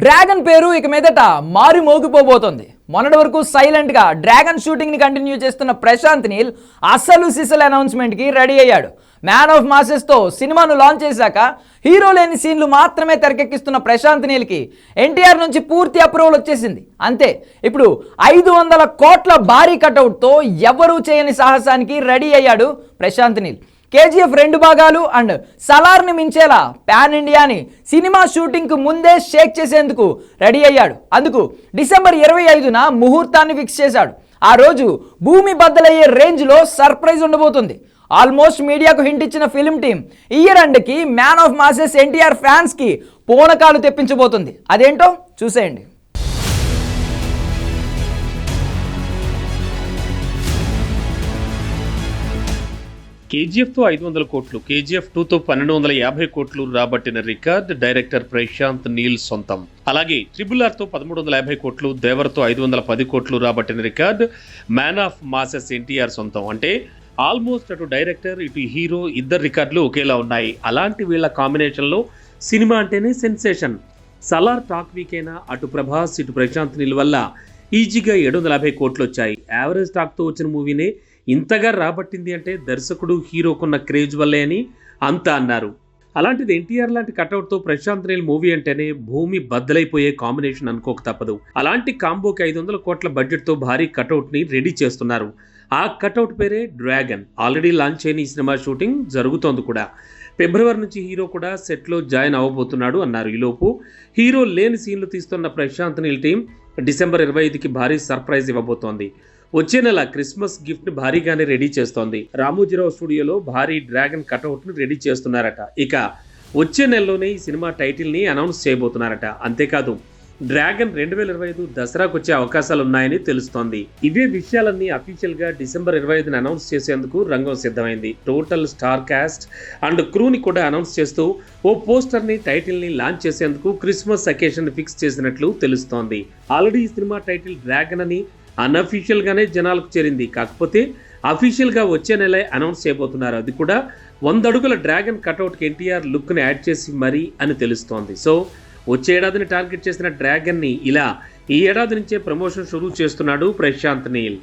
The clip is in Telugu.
డ్రాగన్ పేరు ఇక మీదట మారి మోగిపోబోతోంది. మొన్నటి వరకు సైలెంట్గా డ్రాగన్ షూటింగ్ని కంటిన్యూ చేస్తున్న ప్రశాంత్ నీల్ అసలు సిసల్ అనౌన్స్మెంట్కి రెడీ అయ్యాడు. మ్యాన్ ఆఫ్ మాసెస్తో సినిమాను లాంచ్ చేశాక హీరో లేని సీన్లు మాత్రమే తెరకెక్కిస్తున్న ప్రశాంత్ నీల్కి ఎన్టీఆర్ నుంచి పూర్తి అప్రూవల్ వచ్చేసింది. అంతే ఇప్పుడు ఐదు వందల కోట్ల భారీ కటౌట్తో ఎవరూ చేయని సాహసానికి రెడీ అయ్యాడు ప్రశాంత్ నీల్. కేజీఎఫ్ రెండు భాగాలు అండ్ సలార్ని మించేలా పాన్ ఇండియాని సినిమా షూటింగ్కు ముందే షేక్ చేసేందుకు రెడీ అయ్యాడు. అందుకు డిసెంబర్ ఇరవై ఐదున ముహూర్తాన్ని ఫిక్స్ చేశాడు. ఆ రోజు భూమి బద్దలయ్యే రేంజ్లో సర్ప్రైజ్ ఉండబోతుంది. ఆల్మోస్ట్ మీడియాకు హింట్ ఇచ్చిన ఫిల్మ్ టీం ఇయర్ అండ్కి మ్యాన్ ఆఫ్ మాసెస్ ఎన్టీఆర్ ఫ్యాన్స్కి పూనకాలు తెప్పించబోతుంది. అదేంటో చూసేయండి. కేజీఎఫ్తో ఐదు వందల కోట్లు కేజీఎఫ్ టూతో పన్నెండు వందల యాభై కోట్లు రాబట్టిన రికార్డ్ డైరెక్టర్ ప్రశాంత్ నీల్ సొంతం. అలాగే ట్రిబుల్ ఆర్తో పదమూడు వందల యాభై కోట్లు దేవర్తో ఐదు వందల పది కోట్లు రాబట్టిన record man of masses NTR సొంతం. అంటే ఆల్మోస్ట్ అటు డైరెక్టర్ ఇటు హీరో ఇద్దరు రికార్డులు ఒకేలా ఉన్నాయి. అలాంటి వీళ్ళ కాంబినేషన్లో సినిమా అంటేనే సెన్సేషన్. సలార్ టాక్ వీకైనా అటు ప్రభాస్ ఇటు ప్రశాంత్ నీల్ వల్ల ఈజీగా ఏడు వందల యాభై కోట్లు వచ్చాయి. యావరేజ్ టాక్తో వచ్చిన మూవీనే ఇంతగా రాబట్టింది అంటే దర్శకుడు హీరోకున్న క్రేజ్ వల్లే అని అంతా అన్నారు. అలాంటిది ఎన్టీఆర్ లాంటి కటౌట్తో ప్రశాంత్ నీల్ మూవీ అంటేనే భూమి బద్దలైపోయే కాంబినేషన్ అనుకోక తప్పదు. అలాంటి కాంబోకి ఐదు వందల కోట్ల బడ్జెట్తో భారీ కటౌట్ని రెడీ చేస్తున్నారు. ఆ కటౌట్ పేరే డ్రాగన్. ఆల్రెడీ లాంచ్ అయిన ఈ సినిమా షూటింగ్ జరుగుతోంది కూడా. ఫిబ్రవరి నుంచి హీరో కూడా సెట్లో జాయిన్ అవ్వబోతున్నాడు అన్నారు. ఈలోపు హీరో లేని సీన్లు తీస్తున్న ప్రశాంత్ నీల్ టీం డిసెంబర్ ఇరవై ఐదుకి భారీ సర్ప్రైజ్ ఇవ్వబోతోంది. వచ్చే నెల క్రిస్మస్ గిఫ్ట్ భారీగానే రెడీ చేస్తోంది. రామోజీరావు స్టూడియోలో భారీ డ్రాగన్ కటౌట్ను రెడీ చేస్తున్నారట. ఇక వచ్చే నెలలోనే ఈ సినిమా టైటిల్ని అనౌన్స్ చేయబోతున్నారట. అంతేకాదు డ్రాగన్ రెండు వేల ఇరవై ఐదు దసరాకు వచ్చే అవకాశాలు ఉన్నాయని తెలుస్తోంది. ఇవే విషయాలన్నీ అఫీషియల్గా డిసెంబర్ ఇరవై ఐదున అనౌన్స్ చేసేందుకు రంగం సిద్ధమైంది. టోటల్ స్టార్ కాస్ట్ అండ్ క్రూని కూడా అనౌన్స్ చేస్తూ ఓ పోస్టర్ని టైటిల్ని లాంచ్ చేసేందుకు క్రిస్మస్ అకేషన్ ఫిక్స్ చేసినట్లు తెలుస్తోంది. ఆల్రెడీ ఈ సినిమా టైటిల్ డ్రాగన్ అని అన్అఫీషియల్గానే జనాలకు చేరింది. కాకపోతే అఫీషియల్గా వచ్చే నెలే అనౌన్స్ చేయబోతున్నారు. అది కూడా వంద అడుగుల డ్రాగన్ కటౌట్కి ఎన్టీఆర్ లుక్ని యాడ్ చేసి మరీ అని తెలుస్తోంది. సో వచ్చే ఏడాదిని టార్గెట్ చేసిన డ్రాగన్ని ఇలా ఈ ఏడాది నుంచే ప్రమోషన్ షురూ చేస్తున్నాడు ప్రశాంత్ నీల్.